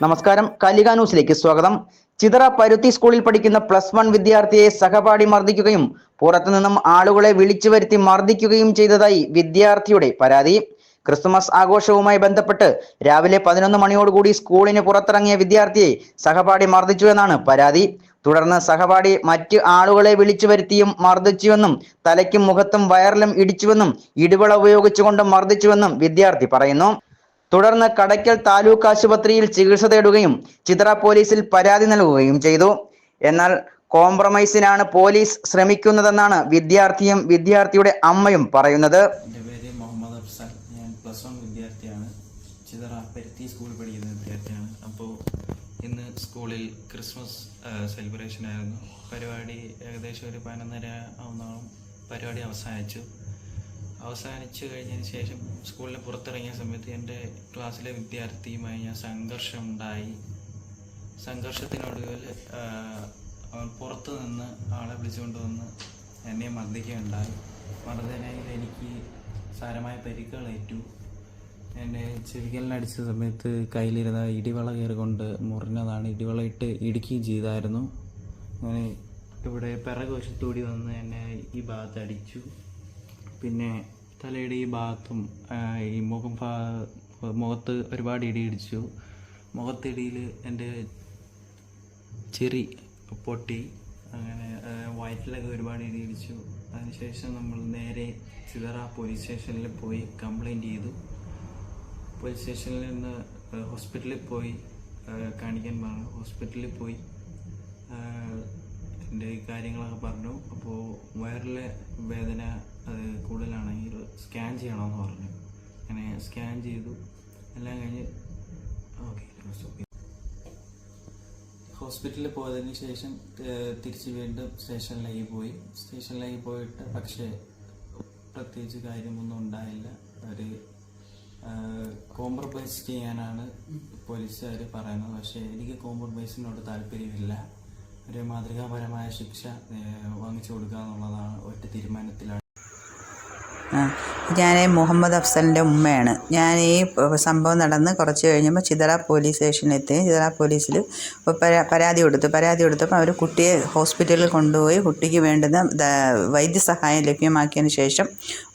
നമസ്കാരം. കലിക ന്യൂസിലേക്ക് സ്വാഗതം. ചിതറ പരുത്തി സ്കൂളിൽ പഠിക്കുന്ന പ്ലസ് വൺ വിദ്യാർത്ഥിയെ സഹപാഠി മർദ്ദിക്കുകയും പുറത്തുനിന്നും ആളുകളെ വിളിച്ചു വരുത്തി മർദ്ദിക്കുകയും ചെയ്തതായി വിദ്യാർത്ഥിയുടെ പരാതി. ക്രിസ്തുമസ് ആഘോഷവുമായി ബന്ധപ്പെട്ട് രാവിലെ പതിനൊന്ന് മണിയോടുകൂടി സ്കൂളിന് പുറത്തിറങ്ങിയ വിദ്യാർത്ഥിയെ സഹപാഠി മർദ്ദിച്ചു എന്നാണ് പരാതി. തുടർന്ന് സഹപാഠി മറ്റ് ആളുകളെ വിളിച്ചു വരുത്തിയും മർദ്ദിച്ചുവെന്നും തലയ്ക്കും മുഖത്തും വയറിലും ഇടിച്ചുവെന്നും ഇടിവള ഉപയോഗിച്ചുകൊണ്ടും മർദ്ദിച്ചുവെന്നും വിദ്യാർത്ഥി പറയുന്നു. തുടർന്ന് കടയ്ക്കൽ താലൂക്ക് ആശുപത്രിയിൽ ചികിത്സ തേടുകയും ചിത്ര പോലീസിൽ പരാതി നൽകുകയും ചെയ്തു. എന്നാൽ കോംപ്രമൈസിനാണ് പോലീസ് ശ്രമിക്കുന്നതെന്നാണ് വിദ്യാർത്ഥിയും വിദ്യാർത്ഥിയുടെ അമ്മയും പറയുന്നത്. എന്റെ പേര് മുഹമ്മദ് അഫ്സൽ. ഞാൻ പ്ലസ് വൺ വിദ്യാർത്ഥിയാണ്. ചിതറ പെരുത്തി സ്കൂളിൽ പഠിക്കുന്ന വിദ്യാർത്ഥിയാണ്. അപ്പോൾ ഇന്ന് സ്കൂളിൽ ക്രിസ്മസ് സെലിബ്രേഷൻ ആയിരുന്നു പരിപാടി ഏകദേശം ഒരു പതിനൊന്നര ആവുന്നോളം പരിപാടി അവസാനിച്ചു. അവസാനിച്ചു കഴിഞ്ഞതിന് ശേഷം സ്കൂളിന് പുറത്തിറങ്ങിയ സമയത്ത് എന്റെ ക്ലാസ്സിലെ വിദ്യാർത്ഥിയുമായി ഞാൻ സംഘർഷം ഉണ്ടായി സംഘർഷത്തിനൊടുവിൽ അവൻ പുറത്തു നിന്ന് ആളെ വിളിച്ചുകൊണ്ട് വന്ന് എന്നെ മർദ്ദിക്കുകയുണ്ടായി. മർദ്ദനയിൽ എനിക്ക് സാരമായ പരിക്കുകളേറ്റു. എന്നെ ചെവിക്കലിനടിച്ച സമയത്ത് കയ്യിലിരുന്ന ഇടിവള കയറിക്കൊണ്ട് മുറിഞ്ഞതാണ്. ഇടിവള ഇട്ട് ഇടിക്കുകയും ചെയ്തായിരുന്നു. അങ്ങനെ ഇവിടെ പിറകുവശത്തൂടി വന്ന് എന്നെ ഈ ഭാഗത്ത് അടിച്ചു പിന്നെ തലയുടെ ഈ ഭാഗത്തും ഈ മുഖം ഭാ- മുഖത്ത് ഒരുപാട് ഇടി ഇടിച്ചു. മുഖത്തിടിയിൽ എന്റെ ചെറി പൊട്ടി. അങ്ങനെ വയറ്റിലൊക്കെ ഒരുപാട് ഇടി ഇടിച്ചു. അതിനുശേഷം നമ്മൾ നേരെ ചിതറ പോലീസ് സ്റ്റേഷനിൽ പോയി കംപ്ലൈന്റ് ചെയ്തു. പോലീസ് സ്റ്റേഷനിൽ നിന്ന് ഹോസ്പിറ്റലിൽ പോയി കാണിക്കാൻ പറഞ്ഞു. ഹോസ്പിറ്റലിൽ പോയി എന്റെ കാര്യങ്ങളൊക്കെ പറഞ്ഞു. അപ്പോൾ വയറിലെ വേദന അത് കൂടുതലാണെങ്കിൽ സ്കാൻ ചെയ്യണമെന്ന് പറഞ്ഞു. അങ്ങനെ സ്കാൻ ചെയ്തു. എല്ലാം കഴിഞ്ഞ് ഓക്കെ ഹോസ്പിറ്റലിൽ പോയതിന് ശേഷം തിരിച്ച് വീണ്ടും സ്റ്റേഷനിലേക്ക് പോയി. സ്റ്റേഷനിലേക്ക് പോയിട്ട് പക്ഷേ പ്രത്യേകിച്ച് കാര്യമൊന്നും ഉണ്ടായില്ല. ഒരു കോംപ്രമൈസ് ചെയ്യാനാണ് പോലീസുകാർ പറയുന്നത്. പക്ഷേ എനിക്ക് കോംപ്രമൈസിനോട് താല്പര്യമില്ല. ഒരു മാതൃകാപരമായ ശിക്ഷ വാങ്ങിച്ചു കൊടുക്കുക എന്നുള്ളതാണ് ഒറ്റ തീരുമാനത്തിലാണ്. ഞാൻ മുഹമ്മദ് അഫ്സലിന്റെ ഉമ്മയാണ്. ഞാൻ ഈ സംഭവം നടന്ന് കുറച്ച് കഴിഞ്ഞപ്പോൾ ചിതറ പോലീസ് സ്റ്റേഷനിൽ എത്തി ചിതറ പോലീസിൽ പരാതി കൊടുത്തു. പരാതി കൊടുത്തപ്പോൾ അവർ കുട്ടിയെ ഹോസ്പിറ്റലിൽ കൊണ്ടുപോയി കുട്ടിക്ക് വേണ്ടുന്ന വൈദ്യസഹായം ലഭ്യമാക്കിയതിന് ശേഷം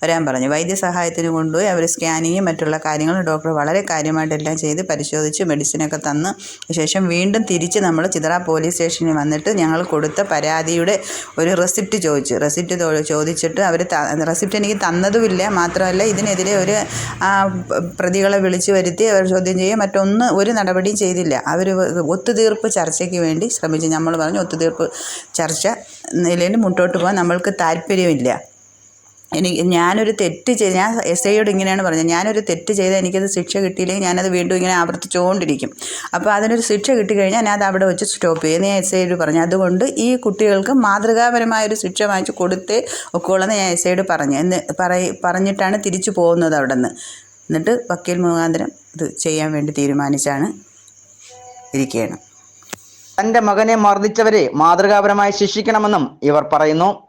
വരാൻ പറഞ്ഞു. വൈദ്യസഹായത്തിന് കൊണ്ടുപോയി അവർ സ്കാനിങ്ങും മറ്റുള്ള കാര്യങ്ങളും ഡോക്ടർ വളരെ കാര്യമായിട്ടെല്ലാം ചെയ്ത് പരിശോധിച്ച് മെഡിസിനൊക്കെ തന്ന് ശേഷം വീണ്ടും തിരിച്ച് നമ്മൾ ചിതറ പോലീസ് സ്റ്റേഷനിൽ വന്നിട്ട് ഞങ്ങൾ കൊടുത്ത പരാതിയുടെ ഒരു റെസിപ്റ്റ് ചോദിച്ചു. റെസിപ്റ്റ് ചോദിച്ചിട്ട് അവർ റെസിപ്റ്റ് എനിക്ക് തന്നതുമില്ല മാത്രമല്ല ഇതിനെതിരെ ഒരു പ്രതികളെ വിളിച്ചു വരുത്തി അവർ ചോദ്യം ചെയ്യുക മറ്റൊന്ന് ഒരു നടപടിയും ചെയ്തില്ല. അവർ ഒത്തുതീർപ്പ് ചർച്ചയ്ക്ക് വേണ്ടി ശ്രമിച്ചു. നമ്മൾ പറഞ്ഞു ഒത്തുതീർപ്പ് ചർച്ച നിലയിൽ മുന്നോട്ട് പോകാൻ നമ്മൾക്ക് താല്പര്യമില്ല. എനിക്ക് ഞാനൊരു തെറ്റ് ചെയ്ത് ഞാൻ എസ് ഐയോട് ഇങ്ങനെയാണ് പറഞ്ഞത്. ഞാനൊരു തെറ്റ് ചെയ്താൽ എനിക്കത് ശിക്ഷ കിട്ടിയില്ലെങ്കിൽ ഞാനത് വീണ്ടും ഇങ്ങനെ ആവർത്തിച്ചുകൊണ്ടിരിക്കും. അപ്പോൾ അതിനൊരു ശിക്ഷ കിട്ടിക്കഴിഞ്ഞാൽ ഞാൻ അത് അവിടെ വെച്ച് സ്റ്റോപ്പ് ചെയ്യും ഞാൻ എസ് ഐയോട് പറഞ്ഞു. അതുകൊണ്ട് ഈ കുട്ടികൾക്ക് മാതൃകാപരമായൊരു ശിക്ഷ വാങ്ങിച്ച് കൊടുത്തേ ഒക്കെയുള്ളെന്ന് ഞാൻ എസ് ഐയോട് പറഞ്ഞു. എന്ന് പറഞ്ഞിട്ടാണ് തിരിച്ചു പോകുന്നത് അവിടെ നിന്ന് എന്നിട്ട് വക്കീൽ മുഖാന്തരം ഇത് ചെയ്യാൻ വേണ്ടി തീരുമാനിച്ചാണ് ഇരിക്കുകയാണ്. തന്റെ മകനെ മർദ്ദിച്ചവരെ മാതൃകാപരമായി ശിക്ഷിക്കണമെന്നും ഇവർ പറയുന്നു.